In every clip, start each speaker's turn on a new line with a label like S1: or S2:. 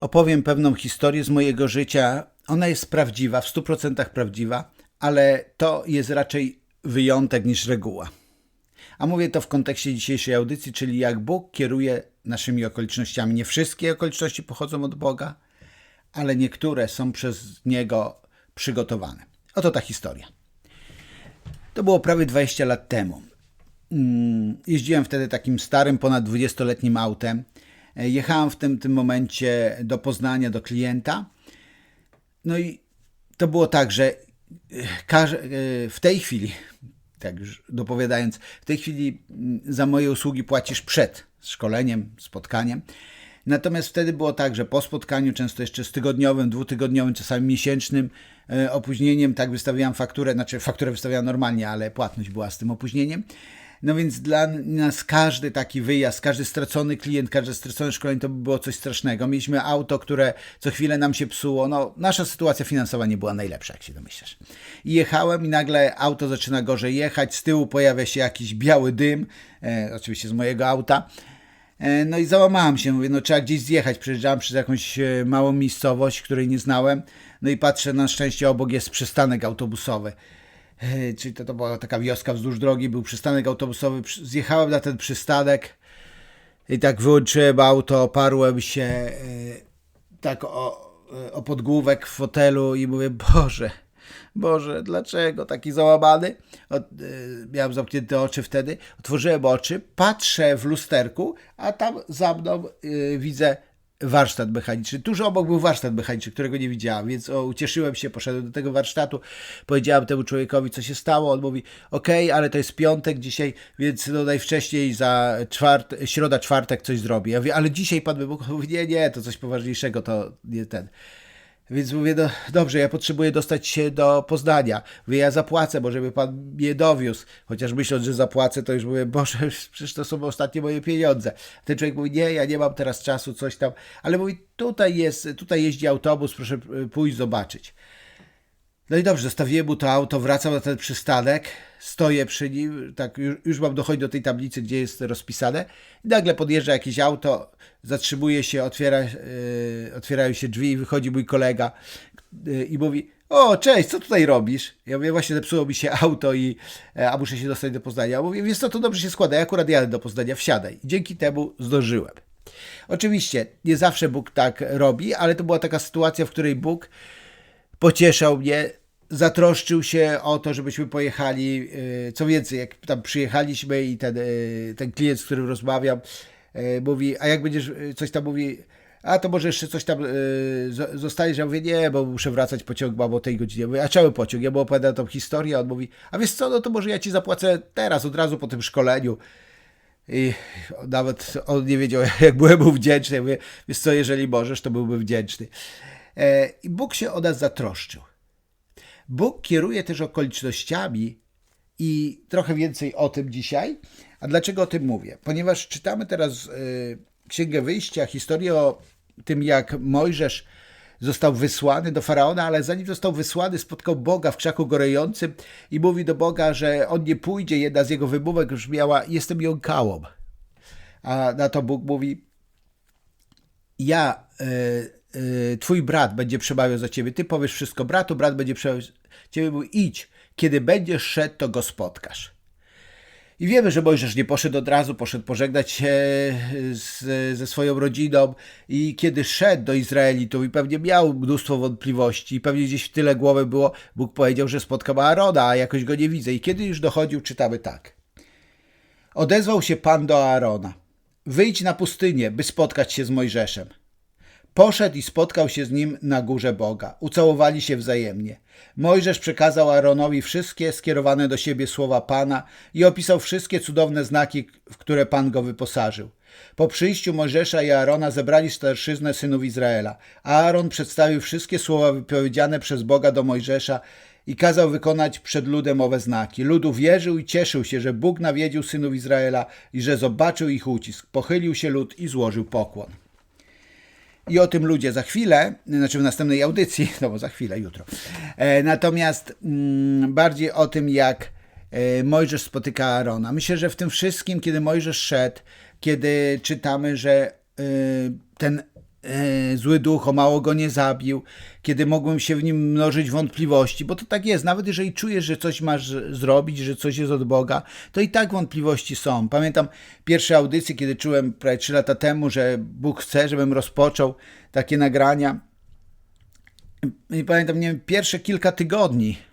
S1: opowiem pewną historię z mojego życia. Ona jest prawdziwa, w 100% prawdziwa, ale to jest raczej wyjątek niż reguła. A mówię to w kontekście dzisiejszej audycji, czyli jak Bóg kieruje naszymi okolicznościami. Nie wszystkie okoliczności pochodzą od Boga, ale niektóre są przez Niego przygotowane. Oto ta historia. To było prawie 20 lat temu. Mm, jeździłem wtedy takim starym, ponad 20-letnim autem. E, jechałem w tym, tym momencie do Poznania, do klienta. No i to było tak, że e, e, w tej chwili, tak już dopowiadając, w tej chwili za moje usługi płacisz przed szkoleniem, spotkaniem. Natomiast wtedy było tak, że po spotkaniu, często jeszcze z tygodniowym, dwutygodniowym, czasami miesięcznym opóźnieniem, tak wystawiałem fakturę, znaczy fakturę wystawiałem normalnie, ale płatność była z tym opóźnieniem. No więc dla nas każdy taki wyjazd, każdy stracony klient, każde stracone szkolenie to by było coś strasznego. Mieliśmy auto, które co chwilę nam się psuło. No, nasza sytuacja finansowa nie była najlepsza, jak się domyślasz. I jechałem i nagle auto zaczyna gorzej jechać, z tyłu pojawia się jakiś biały dym, e, oczywiście z mojego auta. E, no i załamałem się, mówię, no trzeba gdzieś zjechać. Przejeżdżałem przez jakąś e, małą miejscowość, której nie znałem. No i patrzę, na szczęście obok jest przystanek autobusowy. Czyli to, to była taka wioska wzdłuż drogi, był przystanek autobusowy. Zjechałem na ten przystanek i tak wyłączyłem auto, oparłem się e, tak o, e, o podgłówek w fotelu i mówię, Boże, Boże, dlaczego taki załamany? Od, e, miałem zamknięte oczy wtedy, otworzyłem oczy, patrzę w lusterku, a tam za mną widzę warsztat mechaniczny. Tuż obok był warsztat mechaniczny, którego nie widziałem, więc o, ucieszyłem się, poszedłem do tego warsztatu, powiedziałem temu człowiekowi, co się stało. On mówi, okej, okay, ale to jest piątek dzisiaj, więc no najwcześniej za czwart środa, czwartek coś zrobię. Ja mówię, ale dzisiaj pan by mógł? Nie, nie, to coś poważniejszego, to nie ten. Więc mówię, no dobrze, ja potrzebuję dostać się do Poznania. Mówię, ja zapłacę, bo żeby pan mnie dowiózł. Chociaż myśląc, że zapłacę, to już mówię, Boże, przecież to są ostatnie moje pieniądze. Ten człowiek mówi, nie, ja nie mam teraz czasu, coś tam. Ale mówi, tutaj jest, tutaj jeździ autobus, proszę pójść zobaczyć. No i dobrze, zostawiłem mu to auto, wracam na ten przystanek, stoję przy nim, tak już, już mam dochodzić do tej tablicy, gdzie jest rozpisane i nagle podjeżdża jakieś auto, zatrzymuje się, otwiera, yy, otwierają się drzwi i wychodzi mój kolega yy, i mówi o, cześć, co tutaj robisz? Ja mówię, właśnie zepsuło mi się auto i e, a muszę się dostać do Poznania. Mówię, więc co, to dobrze się składa, ja akurat jadę do Poznania, wsiadaj. I dzięki temu zdążyłem. Oczywiście, nie zawsze Bóg tak robi, ale to była taka sytuacja, w której Bóg pocieszał mnie, zatroszczył się o to, żebyśmy pojechali. Y, co więcej, jak tam przyjechaliśmy i ten, y, ten klient, z którym rozmawiam, y, mówi, a jak będziesz, coś tam mówi, a to może jeszcze coś tam zostaniesz? Ja mówię, nie, bo muszę wracać pociąg, mam o tej godzinie. Mówię, a cały pociąg? Ja mu opowiadam tą historię, on mówi, a wiesz co, no to może ja ci zapłacę teraz, od razu po tym szkoleniu. I nawet on nie wiedział, jak byłem mu wdzięczny. Ja mówię, wiesz co, jeżeli możesz, to byłbym wdzięczny. E, I Bóg się o nas zatroszczył. Bóg kieruje też okolicznościami i trochę więcej o tym dzisiaj. A dlaczego o tym mówię? Ponieważ czytamy teraz y, Księgę Wyjścia, historię o tym, jak Mojżesz został wysłany do faraona, ale zanim został wysłany, spotkał Boga w krzaku gorejącym i mówi do Boga, że on nie pójdzie. Jedna z jego wymówek brzmiała: Jestem jąkałą. A na to Bóg mówi: Ja. Y, Y, twój brat będzie przemawiał za ciebie, ty powiesz wszystko bratu, brat będzie przemawiał za ciebie, mówił idź, kiedy będziesz szedł, to go spotkasz. I wiemy, że Mojżesz nie poszedł od razu, poszedł pożegnać się z, ze swoją rodziną i kiedy szedł do Izraelitów i pewnie miał mnóstwo wątpliwości i pewnie gdzieś w tyle głowy było, Bóg powiedział, że spotka Aarona, a jakoś go nie widzę. I kiedy już dochodził, czytamy tak. Odezwał się Pan do Aarona. Wyjdź na pustynię, by spotkać się z Mojżeszem. Poszedł i spotkał się z nim na górze Boga. Ucałowali się wzajemnie. Mojżesz przekazał Aaronowi wszystkie skierowane do siebie słowa Pana i opisał wszystkie cudowne znaki, w które Pan go wyposażył. Po przyjściu Mojżesza i Aarona zebrali starszyznę synów Izraela. Aaron przedstawił wszystkie słowa wypowiedziane przez Boga do Mojżesza i kazał wykonać przed ludem owe znaki. Lud uwierzył i cieszył się, że Bóg nawiedził synów Izraela i że zobaczył ich ucisk. Pochylił się lud i złożył pokłon. I o tym ludzie za chwilę, znaczy w następnej audycji, no bo za chwilę, jutro. E, natomiast mm, bardziej o tym, jak e, Mojżesz spotyka Arona. Myślę, że w tym wszystkim, kiedy Mojżesz szedł, kiedy czytamy, że e, ten zły duch o mało go nie zabił, kiedy mogłem się w nim mnożyć wątpliwości, bo to tak jest, nawet jeżeli czujesz, że coś masz zrobić, że coś jest od Boga, to i tak wątpliwości są. Pamiętam pierwsze audycje, kiedy czułem prawie 3 lata temu, że Bóg chce, żebym rozpoczął takie nagrania. I pamiętam, nie wiem, pierwsze kilka tygodni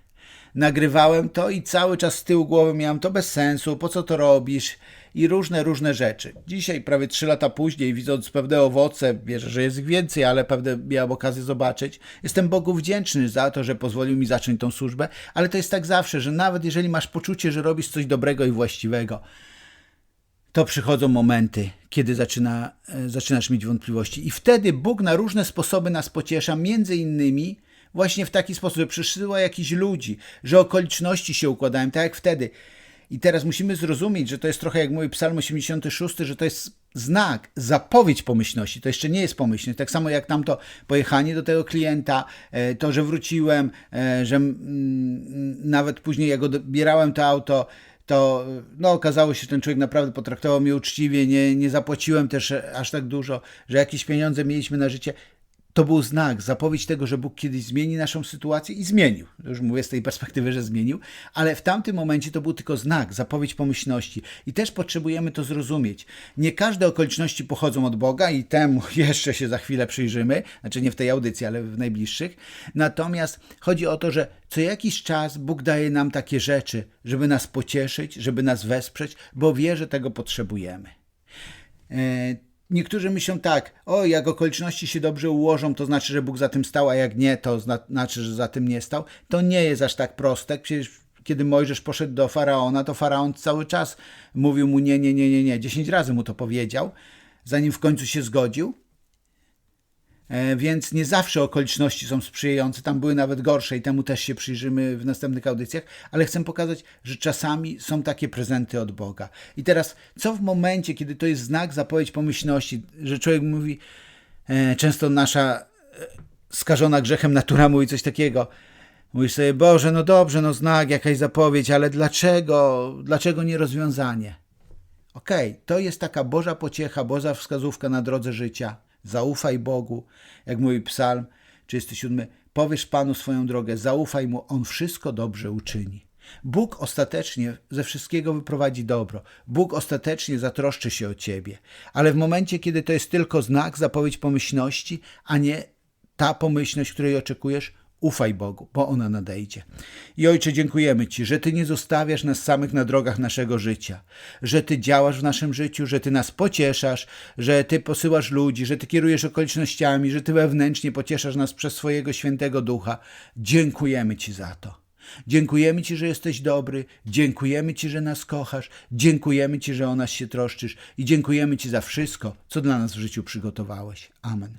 S1: nagrywałem to i cały czas z tyłu głowy miałem to bez sensu, po co to robisz i różne, różne rzeczy. Dzisiaj, prawie 3 lata później, widząc pewne owoce, wierzę, że jest ich więcej, ale pewne miałem okazję zobaczyć, jestem Bogu wdzięczny za to, że pozwolił mi zacząć tą służbę, ale to jest tak zawsze, że nawet jeżeli masz poczucie, że robisz coś dobrego i właściwego, to przychodzą momenty, kiedy zaczyna, e, zaczynasz mieć wątpliwości. I wtedy Bóg na różne sposoby nas pociesza, między innymi właśnie w taki sposób, że przysyła jakichś ludzi, że okoliczności się układają, tak jak wtedy. I teraz musimy zrozumieć, że to jest trochę jak mówi Psalm 86, że to jest znak, zapowiedź pomyślności. To jeszcze nie jest pomyślność. Tak samo jak tamto pojechanie do tego klienta, e, to, że wróciłem, e, że nawet później jak odbierałem to auto, to no, okazało się, że ten człowiek naprawdę potraktował mnie uczciwie, nie, nie zapłaciłem też aż tak dużo, że jakieś pieniądze mieliśmy na życie. To był znak, zapowiedź tego, że Bóg kiedyś zmieni naszą sytuację i zmienił. Już mówię z tej perspektywy, że zmienił, ale w tamtym momencie to był tylko znak, zapowiedź pomyślności. I też potrzebujemy to zrozumieć. Nie każde okoliczności pochodzą od Boga i temu jeszcze się za chwilę przyjrzymy, znaczy nie w tej audycji, ale w najbliższych. Natomiast chodzi o to, że co jakiś czas Bóg daje nam takie rzeczy, żeby nas pocieszyć, żeby nas wesprzeć, bo wie, że tego potrzebujemy. E, Niektórzy myślą tak, o jak okoliczności się dobrze ułożą, to znaczy, że Bóg za tym stał, a jak nie, to znaczy, że za tym nie stał. To nie jest aż tak proste. Przecież kiedy Mojżesz poszedł do Faraona, to Faraon cały czas mówił mu nie, nie, nie, nie, nie. Dziesięć razy mu to powiedział, zanim w końcu się zgodził. E, więc nie zawsze okoliczności są sprzyjające, tam były nawet gorsze i temu też się przyjrzymy w następnych audycjach, ale chcę pokazać, że czasami są takie prezenty od Boga. I teraz, co w momencie, kiedy to jest znak, zapowiedź pomyślności, że człowiek mówi, e, często nasza e, skażona grzechem natura mówi coś takiego, Mówisz sobie, Boże, no dobrze, no znak, jakaś zapowiedź, ale dlaczego, dlaczego nie rozwiązanie? Okej, okay, to jest taka Boża pociecha, Boża wskazówka na drodze życia. Zaufaj Bogu, jak mówi Psalm 37. Powiesz Panu swoją drogę, zaufaj Mu, On wszystko dobrze uczyni. Bóg ostatecznie ze wszystkiego wyprowadzi dobro. Bóg ostatecznie zatroszczy się o ciebie. Ale w momencie, kiedy to jest tylko znak, zapowiedź pomyślności, a nie ta pomyślność, której oczekujesz, Ufaj Bogu, bo ona nadejdzie. I Ojcze, dziękujemy Ci, że Ty nie zostawiasz nas samych na drogach naszego życia, że Ty działasz w naszym życiu, że Ty nas pocieszasz, że Ty posyłasz ludzi, że Ty kierujesz okolicznościami, że Ty wewnętrznie pocieszasz nas przez swojego świętego ducha. Dziękujemy Ci za to. Dziękujemy Ci, że jesteś dobry, dziękujemy Ci, że nas kochasz, dziękujemy Ci, że o nas się troszczysz i dziękujemy Ci za wszystko, co dla nas w życiu przygotowałeś. Amen.